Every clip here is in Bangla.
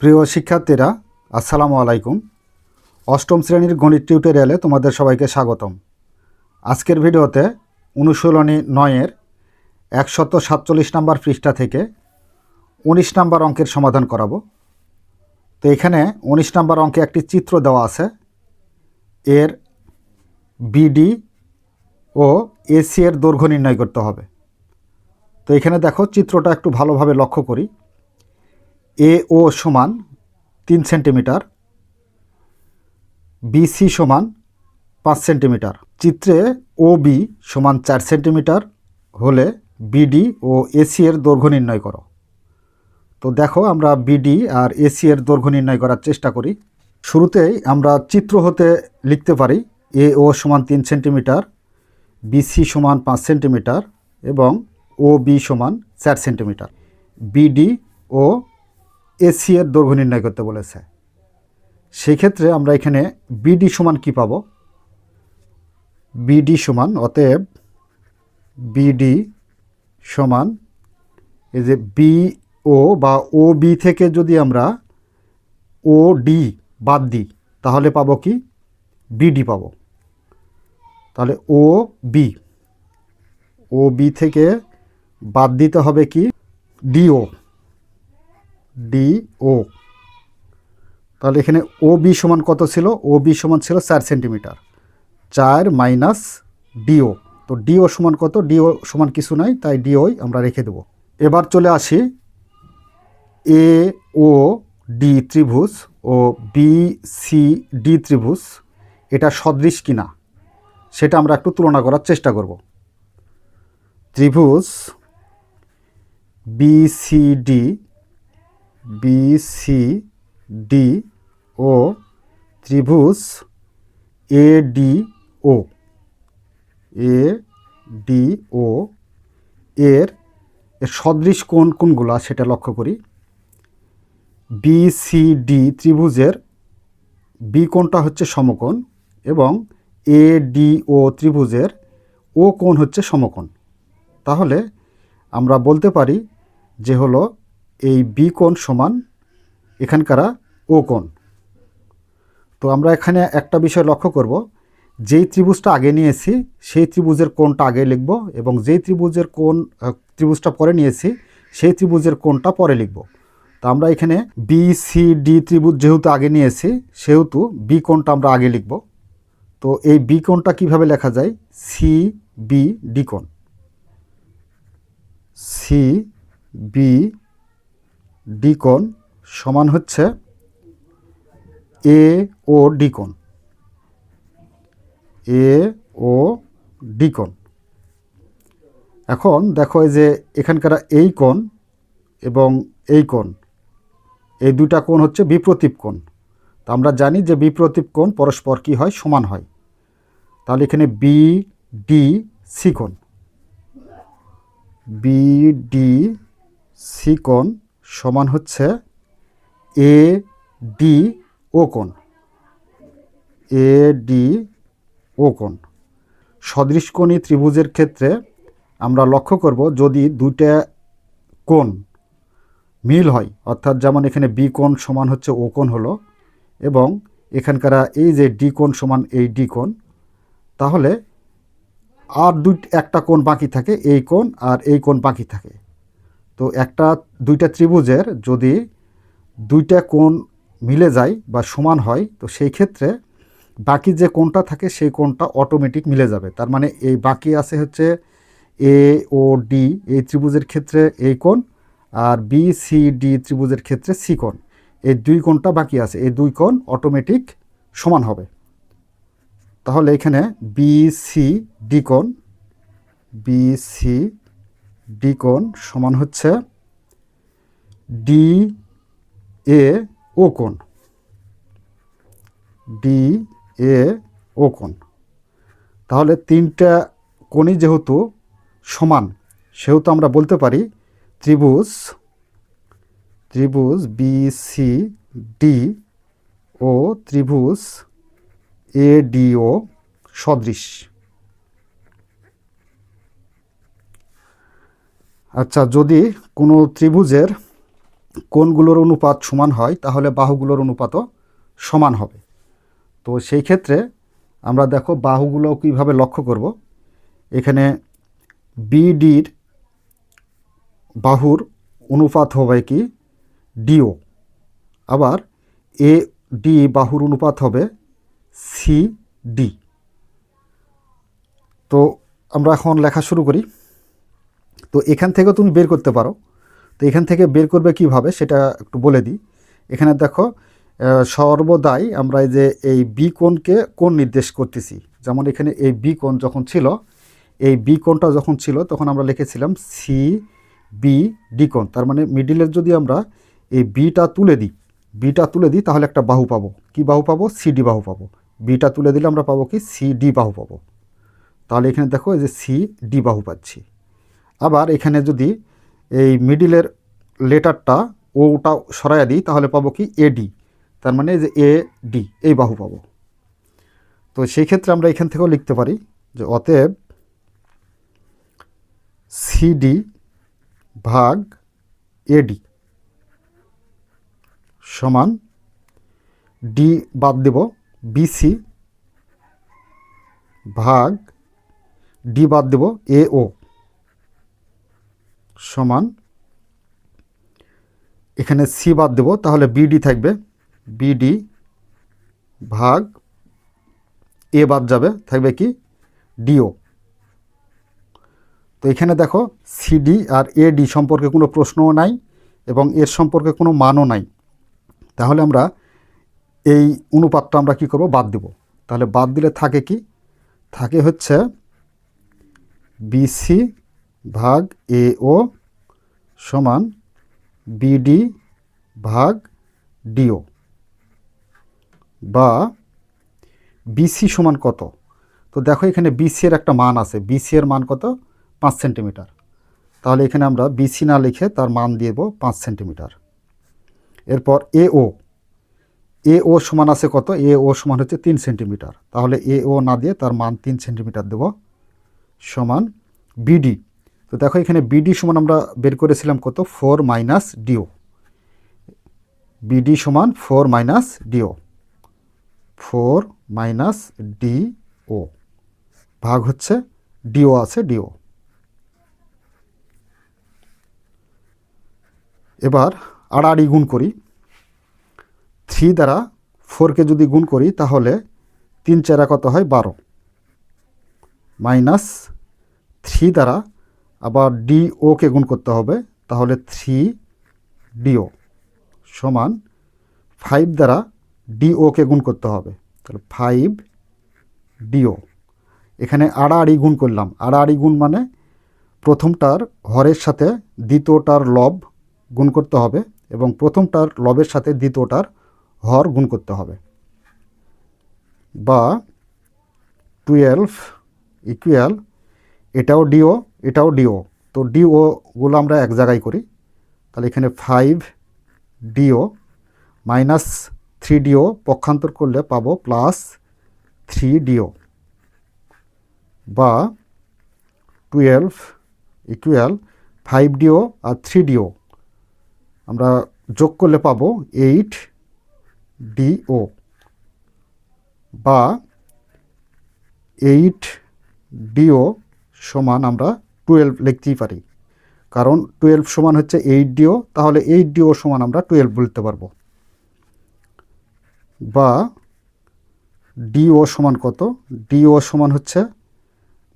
প্রিয় শিক্ষার্থীরা, আসসালামু আলাইকুম। অষ্টম শ্রেণির গণিত টিউটোরিয়ালে তোমাদের সবাইকে স্বাগতম। আজকের ভিডিওতে অনুশীলনী নয়ের একশত সাতচল্লিশ নম্বর পৃষ্ঠা থেকে উনিশ নম্বর অঙ্কের সমাধান করাবো। তো এখানে উনিশ নম্বর অঙ্কে একটি চিত্র দেওয়া আছে। এর বিডি ও এসি এর দৈর্ঘ্য নির্ণয় করতে হবে। তো এখানে দেখো, চিত্রটা একটু ভালোভাবে লক্ষ্য করি। এ ও সমান তিন সেন্টিমিটার বিসি সমান পাঁচ সেন্টিমিটার। চিত্রে ও বি সমান চার সেন্টিমিটার হলে বিডি ও এসি এর দৈর্ঘ্য নির্ণয় করো। তো দেখো আমরা বিডি আর এসি এর দৈর্ঘ্য নির্ণয় করার চেষ্টা করি। শুরুতেই আমরা চিত্র হতে লিখতে পারি এ ও সমান তিন সেন্টিমিটার বিসি সমান পাঁচ সেন্টিমিটার এবং ও বি সমান চার সেন্টিমিটার। বিডি ও এসি এর দৈর্ঘ্য নির্ণয় করতে বলেছে। সেই ক্ষেত্রে আমরা এখানে বিডি সমান কি পাবো? বিডি সমান, অতএব বিডি সমান এই যে বি ও বা ও বি থেকে যদি আমরা ও ডি বাদ দিই, তাহলে পাবো কি? বিডি পাবো। তাহলে ও বি ও বি থেকে বাদ দিতে হবে কি? ডিও ডিও তাহলে এখানে ও বি সমান কত ছিল? ও বি সমান ছিল চার সেন্টিমিটার। চার মাইনাস ডিও তো ডিও সমান কত? ডিও সমান কিছু নাই, তাই ডিওই আমরা রেখে দেব। এবার চলে আসি এ ও ডি ত্রিভুজ ও বি সি ডি ত্রিভুজ। এটা সদৃশ কিনা? সেটা আমরা একটু তুলনা করার চেষ্টা করব। ত্রিভুজ বিসিডি বিসিডি ও ত্রিভুজ A D O ADO ADO এর এর সদৃশ কোন কোনগুলো সেটা লক্ষ্য করি। বিসিডি ত্রিভুজের বি কোণটা হচ্ছে সমকোণ এবং এডিও ত্রিভুজের ও কোণ হচ্ছে সমকোণ। তাহলে আমরা বলতে পারি যে হলো এই বি কোণ সমান এখানকার ও কোণ। তো আমরা এখানে একটা বিষয় লক্ষ্য করব, যেই ত্রিভুজটা আগে নিয়েছি, সেই ত্রিভুজের কোণটা আগে লিখব এবং যেই ত্রিভুজের কোণ ত্রিভুজটা পরে নিয়েছি, সেই ত্রিভুজের কোণটা পরে লিখব। তো আমরা এখানে বি সি ডি ত্রিভুজ যেহেতু আগে নিয়েছি, সেহেতু বি কোণটা আমরা আগে লিখব। তো এই বি কোণটা কীভাবে লেখা যায়? সি বি ডি কোণ। সি বি ডি কোণ সমান হচ্ছে এ ও ডি কোণ। এ ও ডি কোণ। এখন দেখো যে এখানকার এই কোণ এবং এই কোণ, এই দুটা কোণ হচ্ছে বিপ্রতীপ কোণ। তো আমরা জানি যে বিপ্রতীপ কোণ পরস্পর কি হয়? সমান হয়। তাহলে এখানে বি ডি সি কোণ। বি ডি সি কোণ সমান হচ্ছে এ ডি ও কোণ। এ ডি ও কোণ। সদৃশকোণী ত্রিভুজের ক্ষেত্রে আমরা লক্ষ্য করব যদি দুইটা কোণ মিল হয়, অর্থাৎ যেমন এখানে বি কোণ সমান হচ্ছে ও কোণ হলো এবং এখানকার এই যে ডি কোণ সমান এই ডি কোণ, তাহলে আর দুই, একটা কোণ বাকি থাকে, এই কোণ আর এই কোণ বাকি থাকে। তো একটা, দুইটা ত্রিভুজের যদি দুইটা কোণ মিলে যায় বা সমান হয়, তো সেই ক্ষেত্রে বাকি যে কোণটা থাকে সেই কোণটা অটোমেটিক মিলে যাবে। তার মানে এই বাকি আছে হচ্ছে এ ও ডি এই ত্রিভুজের ক্ষেত্রে এই কোণ আর বি সি ডি ত্রিভুজের ক্ষেত্রে সি কোণ। এই দুই কোণটা বাকি আছে, এই দুই কোণ অটোমেটিক সমান হবে। তাহলে এখানে বি সি ডি কোণ বি সি ডি কোণ সমান হচ্ছে ডি এ ও কোণ। ডি এ ও কোণ। তাহলে তিনটা কোণই যেহেতু সমান, সেহেতু আমরা বলতে পারি ত্রিভুজ ত্রিভুজ বি সি ডি ও ত্রিভুজ এ ডি ও সদৃশ। আচ্ছা যদি কোনো ত্রিভুজের কোনগুলোর অনুপাত সমান হয়, তাহলে বাহুগুলোর অনুপাতও সমান হবে। তো সেই ক্ষেত্রে আমরা দেখো বাহুগুলো কীভাবে লক্ষ্য করব। এখানে বিডির বাহুর অনুপাত হবে কি? ডিও আবার এ ডি বাহুর অনুপাত হবে সি ডি তো আমরা এখন লেখা শুরু করি। তো এখান থেকেও তুমি বের করতে পারো। তো এখান থেকে বের করবে কীভাবে সেটা একটু বলে দিই। এখানে দেখো সর্বদাই আমরা যে এই বি কোণকে কোণ নির্দেশ করতেছি। যেমন এখানে এই বি কোণ যখন ছিল, এই বি কোণটা যখন ছিল, তখন আমরা লিখেছিলাম সি বি ডি কোণ। তার মানে মিডিলের যদি আমরা এই বিটা তুলে দিই বিটা তুলে দিই, তাহলে একটা বাহু পাবো। কি বাহু পাবো? সিডি বাহু পাবো। বিটা তুলে দিলে আমরা পাবো কি? সিডি বাহু পাবো। তাহলে এখানে দেখো, এই যে সি ডি বাহু পাচ্ছি। আবার এখানে যদি এই মিডিলের লেটারটা ওটা সরাইয়া দিই, তাহলে পাবো কি এডি তার মানে যে এ ডি এই বাহু পাবো। তো সেই ক্ষেত্রে আমরা এখান থেকেও লিখতে পারি যে অতএব সিডি ভাগ এডি সমান ডি বাদ দেব বিসি ভাগ ডি বাদ দেব এ ও সমান, এখানে সি বাদ দেব, তাহলে বিডি থাকবে। বিডি ভাগ এ বাদ যাবে, থাকবে কি? ডিও তো এখানে দেখো সিডি আর এডি সম্পর্কে কোনো প্রশ্নও নাই এবং এর সম্পর্কে কোনো মানও নাই। তাহলে আমরা এই অনুপাতটা আমরা কি করব? বাদ দেব। তাহলে বাদ দিলে থাকে কি? থাকে হচ্ছে বিসি ভাগ এ ও সমান বিডি ভাগ ডিও বা বিসি সমান কত? তো দেখো এখানে বিসি এর একটা মান আছে। বিসি এর মান কত? পাঁচ সেন্টিমিটার। তাহলে এখানে আমরা বিসি না লিখে তার মান দিয়ে পাঁচ সেন্টিমিটার। এরপর এ ও। এ ও সমান আছে কত? এ ও সমান হচ্ছে তিন সেন্টিমিটার। তাহলে এ ও না দিয়ে তার মান তিন সেন্টিমিটার দেব সমান বিডি তো দেখো এখানে বিডি সমান আমরা বের করেছিলাম কত? Four minus D O B D সমান four minus D O four minus D O ভাগ হচ্ছে ডিও আছে ডিও এবার আড়াআড়ি গুণ করি। থ্রি দ্বারা ফোরকে যদি গুণ করি, তাহলে তিন চেরা কত হয়? বারো। মাইনাস থ্রি দ্বারা আবার ডি ওকে গুণ করতে হবে, তাহলে থ্রি ডিও সমান ফাইভ দ্বারা ডি ওকে গুণ করতে হবে। তাহলে ফাইভ ডিও এখানে আড়াআড়ি গুণ করলাম। আড়াআড়ি গুণ মানে প্রথমটার হরের সাথে দ্বিতীয়টার লব গুণ করতে হবে এবং প্রথমটার লবের সাথে দ্বিতীয়টার হর গুণ করতে হবে। বা টুয়েলভ ইকুয়াল এটাও ডিও এটাও ডিও তো ডিওগুলো আমরা এক জায়গায় করি। তাহলে এখানে five D O minus three D O পক্ষান্তর করলে পাবো প্লাস থ্রি ডিও বা twelve equal five D O আর থ্রি ডিও আমরা যোগ করলে পাবো এইট ডিও বা এইট ডিও সমান আমরা টুয়েলভ লিখতেই পারি। কারণ টুয়েলভ সমান হচ্ছে এইট ডিও তাহলে এইট ডিও সমান আমরা টুয়েলভ বলতে পারব। বা ডিও সমান কত? ডিও সমান হচ্ছে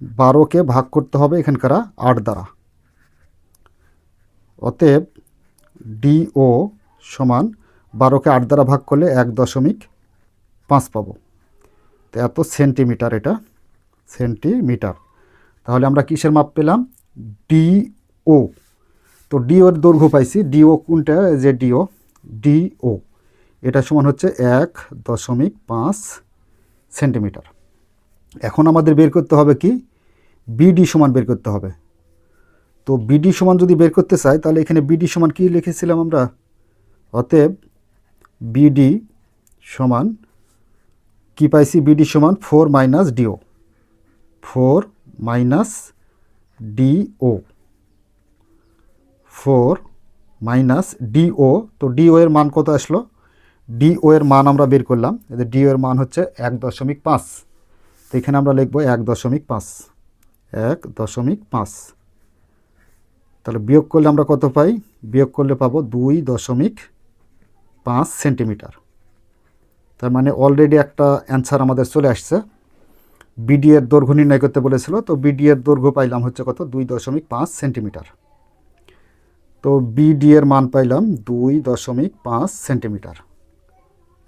বারোকে ভাগ করতে হবে এখানকার আট দ্বারা। অতএব ডিও সমান বারোকে আট দ্বারা ভাগ করলে এক দশমিক পাঁচ পাবো। তো এত সেন্টিমিটার এটা। সেন্টিমিটার তাহলে আমরা কিসের মাপ পেলাম? ডিও তো ডিওর দৈর্ঘ্য পাইছি। ডিও কোনটা? যে ডিও ডিও এটা সমান হচ্ছে এক দশমিক পাঁচ সেন্টিমিটার। এখন আমাদের বের করতে হবে কি? বিডি সমান বের করতে হবে। তো বিডি সমান যদি বের করতে চাই, তাহলে এখানে বিডি সমান কি লিখেছিলাম আমরা? অতএব বিডি সমান কি পাইছি? বিডি সমান four minus D O four minus D O four minus D O তো ডিও এর মান কত আসলো? ডিও এর মান আমরা বের করলাম। এদের ডিও এর মান হচ্ছে এক দশমিক পাঁচ। তো এখানে আমরা লিখব এক দশমিক পাঁচ। এক দশমিক পাঁচ। তাহলে বিয়োগ করলে আমরা কত পাই? বিয়োগ করলে পাবো দুই দশমিক পাঁচ সেন্টিমিটার। তার মানে অলরেডি একটা অ্যান্সার আমাদের চলে আসছে। বিডি এর দৈর্ঘ্য নির্ণয় করতে বলেছিল, তো বিডি এর দৈর্ঘ্য পাইলাম হচ্ছে কত? দুই দশমিক পাঁচ সেন্টিমিটার। তো বিডি এর মান পাইলাম দুই দশমিক পাঁচ সেন্টিমিটার।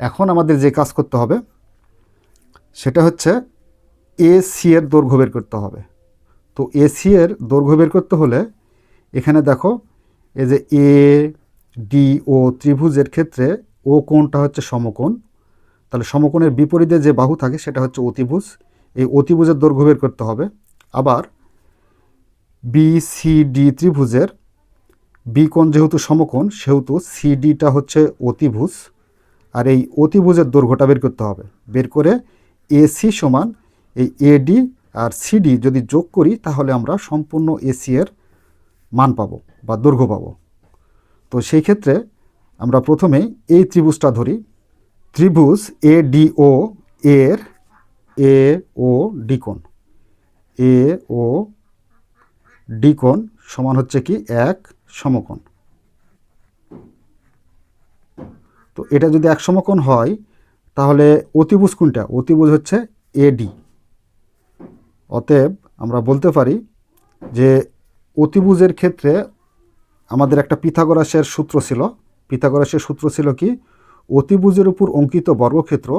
এখন আমাদের যে কাজ করতে হবে, সেটা হচ্ছে এ সি এর দৈর্ঘ্য বের করতে হবে। তো এ সি এর দৈর্ঘ্য বের করতে হলে এখানে দেখো, এই যে এ, ডি ও ত্রিভুজের ক্ষেত্রে ও কোণটা হচ্ছে সমকোণ। তাহলে সমকোণের বিপরীতে যে বাহু থাকে, সেটা হচ্ছে অতিভুজ। এই অতিভুজের দৈর্ঘ্য বের করতে হবে। আবার বি সি ডি ত্রিভুজের বি কোণ যেহেতু সমকোণ, সেহেতু সিডিটা হচ্ছে অতিভুজ। আর এই অতিভুজের দৈর্ঘ্যটা বের করতে হবে। বের করে এসি সমান এই এডি আর সিডি যদি যোগ করি, তাহলে আমরা সম্পূর্ণ এসি এর মান পাবো বা দৈর্ঘ্য পাবো। তো সেই ক্ষেত্রে আমরা প্রথমে এই ত্রিভুজটা ধরি। ত্রিভুজ এ ডি ও এর এ ও ডি কোণ এ ও ডি কোণ সমান হচ্ছে কি এক সমকোণ। তো এটা যদি এক সমকোণ হয়, তাহলে অতিভুজ কোনটা? অতিভুজ হচ্ছে এডি অতএব আমরা বলতে পারি যে অতিভুজের ক্ষেত্রে আমাদের একটা পিথাগোরাসের সূত্র ছিল। পিথাগোরাসের সূত্র ছিল কি? অতিভুজের উপর অঙ্কিত বর্গক্ষেত্র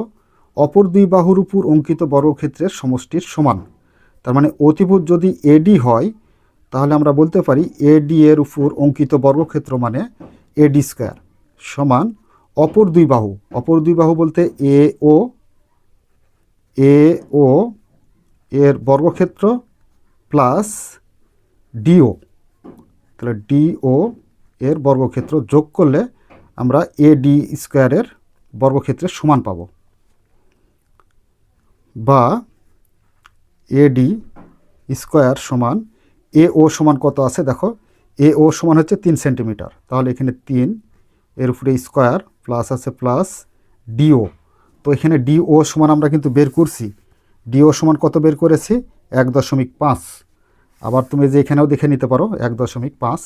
অপর দুই বাহুর উপর অঙ্কিত বর্গক্ষেত্রের সমষ্টির সমান। তার মানে অতিভুজ যদি এডি হয়, তাহলে আমরা বলতে পারি এডি এর উপর অঙ্কিত বর্গক্ষেত্র মানে এডি স্কোয়ার সমান অপর দুই বাহু। অপর দুই বাহু বলতে এ ও এ ও এর বর্গক্ষেত্র প্লাস ডিও তাহলে ডিও এর বর্গক্ষেত্র যোগ করলে আমরা এ ডি স্কোয়ারের বর্গক্ষেত্রের সমান পাব। বা এডি স্কোয়ার সমান এ ও সমান কত আছে? দেখো এ ও সমান হচ্ছে তিন সেন্টিমিটার। তাহলে এখানে তিন, এর উপরে স্কোয়ার প্লাস আছে প্লাস ডিও তো এখানে ডিও সমান আমরা কিন্তু বের করছি। ডিও সমান কত বের করেছি? এক দশমিক পাঁচ। আবার তুমি যে এখানেও দেখে নিতে পারো, এক দশমিক পাঁচ।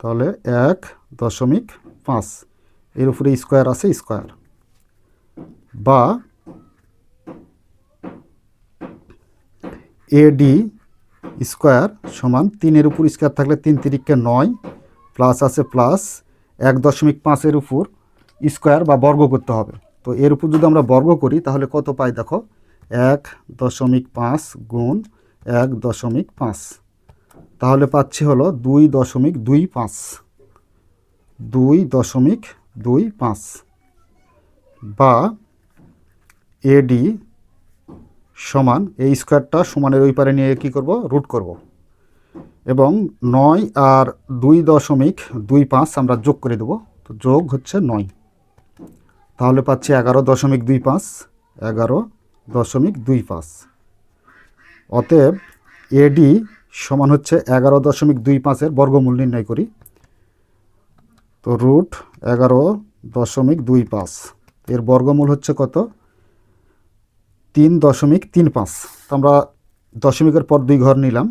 তাহলে এক দশমিক পাঁচ। এর উপরে স্কোয়ার আছে স্কোয়ার বা এডি স্কোয়ার সমান তিনের উপর স্কোয়ার থাকলে তিন তিরিককে নয় প্লাস আছে প্লাস এক দশমিক পাঁচের উপর স্কোয়ার বা বর্গ করতে হবে। তো এর উপর যদি আমরা বর্গ করি, তাহলে কত পাই দেখো? এক দশমিক পাঁচ গুণ এক দশমিক পাঁচ। তাহলে পাচ্ছি হলো দুই দশমিক দুই পাঁচ। দুই দশমিক দুই পাঁচ। বা এডি সমান এই স্কোয়ারটা সমানের ওই পারে নিয়ে কী করব? রুট করব। এবং নয় আর দুই দশমিক দুই পাঁচ আমরা যোগ করে দেবো। তো যোগ হচ্ছে নয়। তাহলে পাচ্ছি এগারো দশমিক দুই পাঁচ, এগারো দশমিক দুই পাঁচ। অতএব এডি সমান হচ্ছে এগারো দশমিক দুই পাঁচের বর্গমূল নির্ণয় করি। তো রুট এগারো দশমিক দুই পাঁচ। এর বর্গমূল হচ্ছে কত? তিন দশমিক তিন পাঁচ। তো আমরা দশমিকের পর দুই ঘর নিলাম।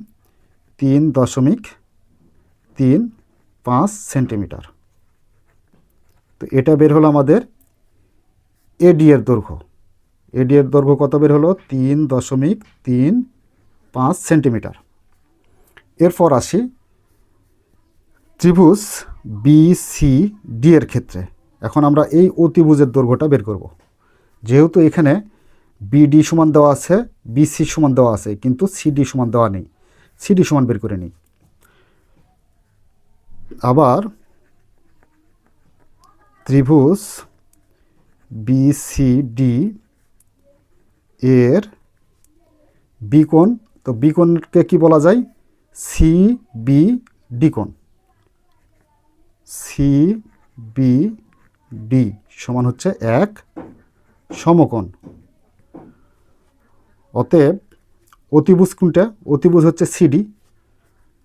তিন দশমিক তিন পাঁচ সেন্টিমিটার। তো এটা বের হলো আমাদের এডি এর দৈর্ঘ্য। এডি এর দৈর্ঘ্য কত বের হলো? তিন দশমিক তিন পাঁচ সেন্টিমিটার। এরপর আসি ত্রিভুজ বি সি ডি এর ক্ষেত্রে। এখন আমরা এই অতিভুজের দৈর্ঘ্যটা বের করব। যেহেতু এখানে বিডি সমান দেওয়া আছে বিসি সমান দেওয়া আছে, কিন্তু সিডি সমান দেওয়া নেই। সিডি সমান বের করে নিই। আবার ত্রিভুজ বিসিডি এর বিকোণ তো বিকোণকে কি বলা যায়? সি বি ডি কোণ। সি বি ডি সমান হচ্ছে এক সমকোণ। অতএব অতিভুজ কোনটা অতিভুজ হচ্ছে সিডি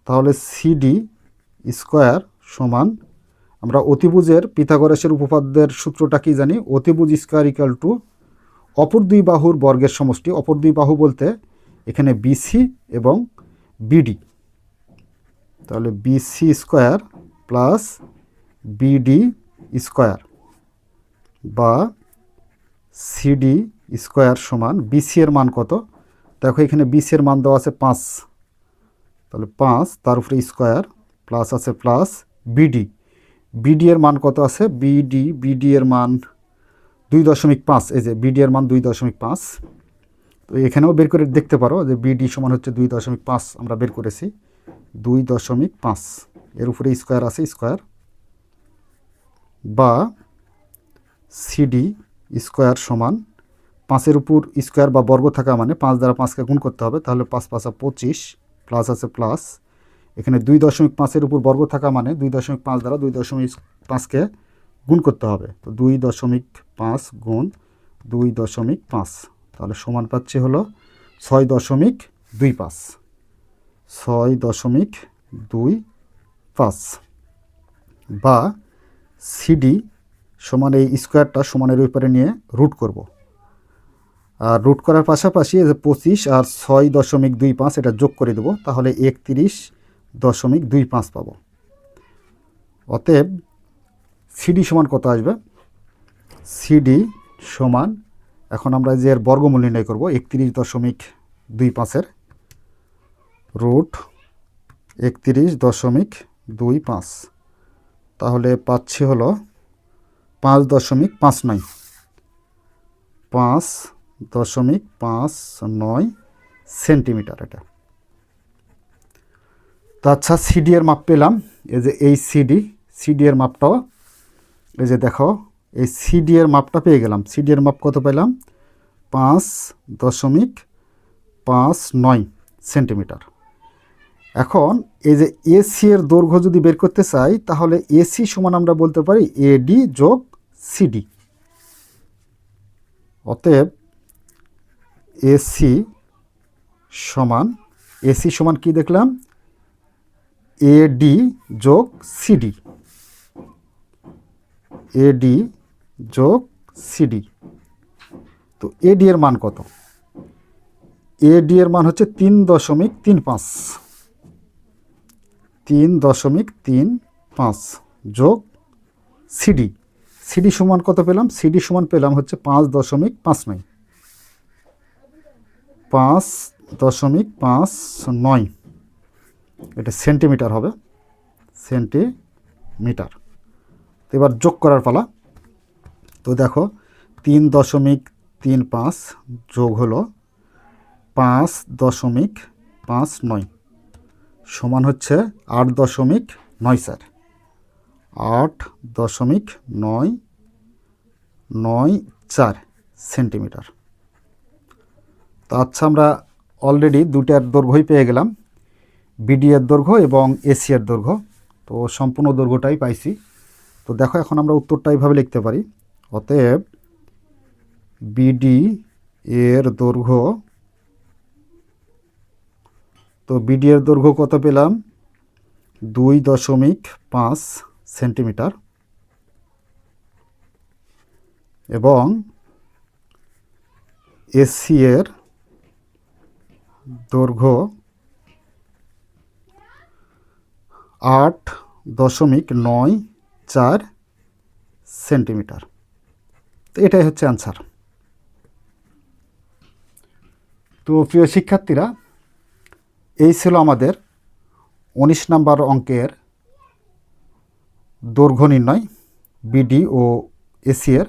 তাহলে সিডি স্কোয়ার সমান, আমরা অতিভুজের পিথাগোরাসের উপপাদ্যের সূত্রটা কি জানি? অতিভুজ স্কোয়ার ইকাল টু অপর দুই বাহুর বর্গের সমষ্টি, অপর দুই বাহু বলতে এখানে বিসি এবং বিডি তাহলে B C square plus B D square বা সিডি স্কোয়ার সমান বিসি এর মান কত? দেখো এখানে বিসি এর মান দেওয়া আছে পাঁচ। তাহলে পাঁচ, তার উপরে স্কোয়ার প্লাস আছে plus B D B D এর মান কত আছে? বিডি বিডি এর মান দুই দশমিক পাঁচ। এই যে বিডি এর মান দুই দশমিক পাঁচ। তো এখানেও বের করে দেখতে পারো যে বিডি সমান হচ্ছে দুই দশমিক পাঁচ আমরা বের করেছি। দুই দশমিক পাঁচ। এর উপরে স্কোয়ার আছে, স্কোয়ার। বা সিডি স্কোয়ার সমান পাঁচের উপর স্কোয়ার বা বর্গ থাকা মানে পাঁচ দ্বারা পাঁচকে গুণ করতে হবে, তাহলে পাঁচ পাঁচা পঁচিশ প্লাস আছে প্লাস এখানে দুই দশমিক পাঁচের উপর বর্গ থাকা মানে দুই দশমিক পাঁচ দ্বারা দুই দশমিক পাঁচকে গুণ করতে হবে। তো দুই দশমিক পাঁচ গুণ দুই দশমিক পাঁচ, তাহলে সমান পাচ্ছি হলো ছয় দশমিক দুই পাঁচ। ছয় দশমিক দুই পাঁচ বা সিডি সমান এই স্কোয়ারটা সমানের উপরে নিয়ে রুট করব। আর রুট করার পাশাপাশি এই যে পঁচিশ আর ছয় দশমিক দুই পাঁচ এটা যোগ করে দেবো, তাহলে একত্রিশ দশমিক দুই পাঁচ পাবো। অতএব সিডি সমান কত আসবে? সিডি সমান, এখন আমরা যে এর বর্গমূল নির্ণয় করব, একত্রিশ দশমিক দুই পাঁচের রুট একত্রিশ দশমিক দুই পাঁচ। তাহলে পাচ্ছি হলো পাঁচ দশমিক পাঁচ নয়। পাঁচ দশমিক পাঁচ নয় সেন্টিমিটার এটা। তো আচ্ছা সিডি এর মাপ পেলাম। এই যে এই সিডি সিডি এর মাপটাও, এই যে দেখো, এই সিডি এর মাপটা পেয়ে গেলাম। সিডি এর মাপ কত পেলাম? পাঁচ দশমিক পাঁচ নয় সেন্টিমিটার। এখন এই যে এসি এর দৈর্ঘ্য যদি বের করতে চাই, তাহলে এসি সমান আমরা বলতে পারি এডি যোগ সিডি অতএব এসি সমান এসি সমান কি দেখলাম? এডি যোগ সিডি এডি যোগ সিডি তো এডি এর মান কত? এডি এর মান হচ্ছে তিন দশমিক তিন পাঁচ। তিন দশমিক তিন পাঁচ যোগ সিডি সিডি সমান কত পেলাম? সিডি সমান পেলাম হচ্ছে পাঁচ দশমিক পাঁচ নয়। পাঁচ দশমিক পাঁচ নয়। এটা সেন্টিমিটার হবে। সেন্টিমিটার। তো এবার যোগ করার পালা। তো দেখো, তিন দশমিক তিন পাঁচ যোগ হলো পাঁচ দশমিক পাঁচ নয়। সমান হচ্ছে আট দশমিক নয় চার আট দশমিক নয় নয় চার সেন্টিমিটার। তো আচ্ছা আমরা অলরেডি দুটার দৈর্ঘ্যই পেয়ে গেলাম। বিডি এর দৈর্ঘ্য এবং এসি এর দৈর্ঘ্য। তো সম্পূর্ণ দৈর্ঘ্যটাই পাইছি। তো দেখো, এখন আমরা উত্তরটা এইভাবে লিখতে পারি। অতএব বিডি এর দৈর্ঘ্য, তো বিডি এর দৈর্ঘ্য কত পেলাম? দুই দশমিক পাঁচ সেন্টিমিটার। এবং এসি এর দৈর্ঘ্য আট দশমিক নয় চার সেন্টিমিটার। তো এটাই হচ্ছে অ্যান্সার তো প্রিয় শিক্ষার্থীরা, এই ছিল আমাদের উনিশ নাম্বার অঙ্কের দৈর্ঘ্য নির্ণয় বিডি ও এসি এর